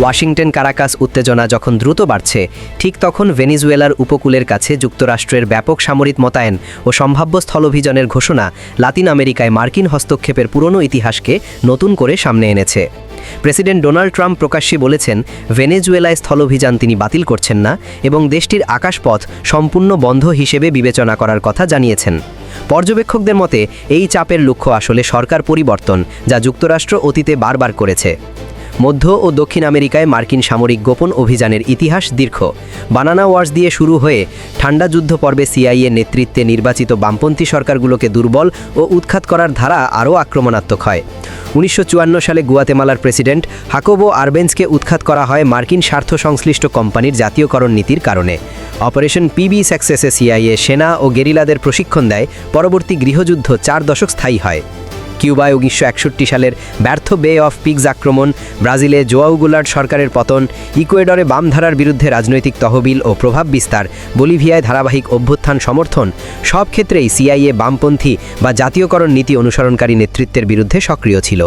Washington Caracas উত্তেজনা যখন দ্রুত বাড়ছে, ঠিক তখন ভেনিজুয়েলার উপকূলের কাছে যুক্তরাষ্ট্রের ব্যাপক সামরিক মোতায়েন ও সম্ভাব্য স্থলভিযানের ঘোষণা লাতিন আমেরিকায় মার্কিন হস্তক্ষেপের পুরনো ইতিহাসকে নতুন করে সামনে এনেছে। প্রেসিডেন্ট ডোনাল্ড ট্রাম্প প্রকাশ্যে বলেছেন, ভেনেজুয়েলায় স্থলভিযান তিনি বাতিল করছেন না এবং দেশটির আকাশপথ সম্পূর্ণ বন্ধ হিসেবে বিবেচনা করার কথা জানিয়েছেন। পর্যবেক্ষকদের মতে, এই চাপের লক্ষ্য আসলে সরকার পরিবর্তন, যা যুক্তরাষ্ট্র অতীতে বারবার করেছে। মধ্য ও দক্ষিণ আমেরিকায় মার্কিন সামরিক গোপন অভিযানের ইতিহাস দীর্ঘ। বানানা ওয়ার্স দিয়ে শুরু হয়ে ঠান্ডা যুদ্ধ পর্বে সিআইএ নেতৃত্বে নির্বাচিত বামপন্থী সরকারগুলোকে দুর্বল ও উৎখাত করার ধারা আরও আক্রমণাত্মক হয়। উনিশশো চুয়ান্ন সালে গুয়াতেমালার প্রেসিডেন্ট হাকোবো আরবেন্সকে উৎখাত করা হয় মার্কিন স্বার্থ সংশ্লিষ্ট কোম্পানির জাতীয়করণ নীতির কারণে। অপারেশন পিবি সাকসেসে সিআইএ সেনা ও গেরিলাদের প্রশিক্ষণ দেয়। পরবর্তী গৃহযুদ্ধ চার দশক স্থায়ী হয়। কিউবায় উনিশশো একষট্টি সালের ব্যর্থ বে অফ পিগস আক্রমণ, ব্রাজিলে জোয়াউগুলার সরকারের পতন, ইকুয়েডরে বামধারার বিরুদ্ধে রাজনৈতিক তহবিল ও প্রভাব বিস্তার, বলিভিয়ায় ধারাবাহিক অভ্যুত্থান সমর্থন, সব ক্ষেত্রেই সিআইএ বামপন্থী বা জাতীয়করণ নীতি অনুসরণকারী নেতৃত্বের বিরুদ্ধে সক্রিয় ছিল।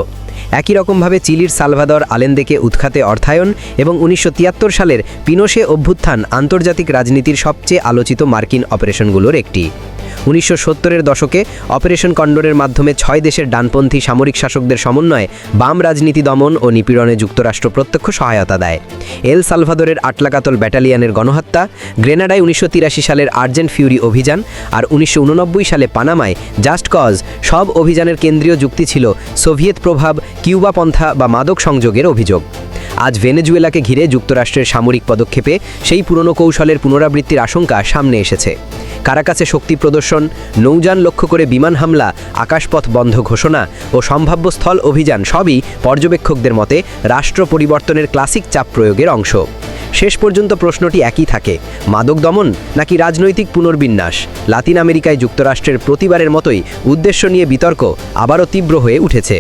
একই রকমভাবে চিলির সালভাদর আলেন্দেকে উৎখাতে অর্থায়ন এবং উনিশশো তিয়াত্তর সালের পিনোশে অভ্যুত্থান আন্তর্জাতিক রাজনীতির সবচেয়ে আলোচিত মার্কিন অপারেশনগুলোর একটি। উনিশশো সত্তরের দশকে অপারেশন কন্ডোরের মাধ্যমে ছয় দেশের ডানপন্থী সামরিক শাসকদের সমন্বয়ে বাম রাজনীতি দমন ও নিপীড়নে যুক্তরাষ্ট্র প্রত্যক্ষ সহায়তা দেয়। এল সালভাদরের আটলাকাতল ব্যাটালিয়ানের গণহত্যা, গ্রেনাডায় উনিশশো তিরাশি সালের আর্জেন্ট ফিউরি অভিযান আর উনিশশো উননব্বই সালে পানামায় জাস্ট কজ সব অভিযানের কেন্দ্রীয় যুক্তি ছিল সোভিয়েত প্রভাব, কিউবা পন্থা বা মাদক সংযোগের অভিযোগ। আজ ভেনেজুয়েলাকে ঘিরে যুক্তরাষ্ট্রের সামরিক পদক্ষেপে সেই পুরনো কৌশলের পুনরাবৃত্তির আশঙ্কা সামনে এসেছে। কারাকাসে শক্তি প্রদর্শন, নৌযান লক্ষ্য করে বিমান হামলা, আকাশপথ বন্ধ ঘোষণা ও সম্ভাব্য স্থল অভিযান সবই পর্যবেক্ষকদের মতে রাষ্ট্র পরিবর্তনের ক্লাসিক চাপ প্রয়োগের অংশ। শেষ পর্যন্ত প্রশ্নটি একই থাকে, মাদক দমন নাকি রাজনৈতিক পুনর্বিন্যাস? লাতিন আমেরিকায় যুক্তরাষ্ট্রের প্রতিবারের মতোই উদ্দেশ্য নিয়ে বিতর্ক আবারও তীব্র হয়ে উঠেছে।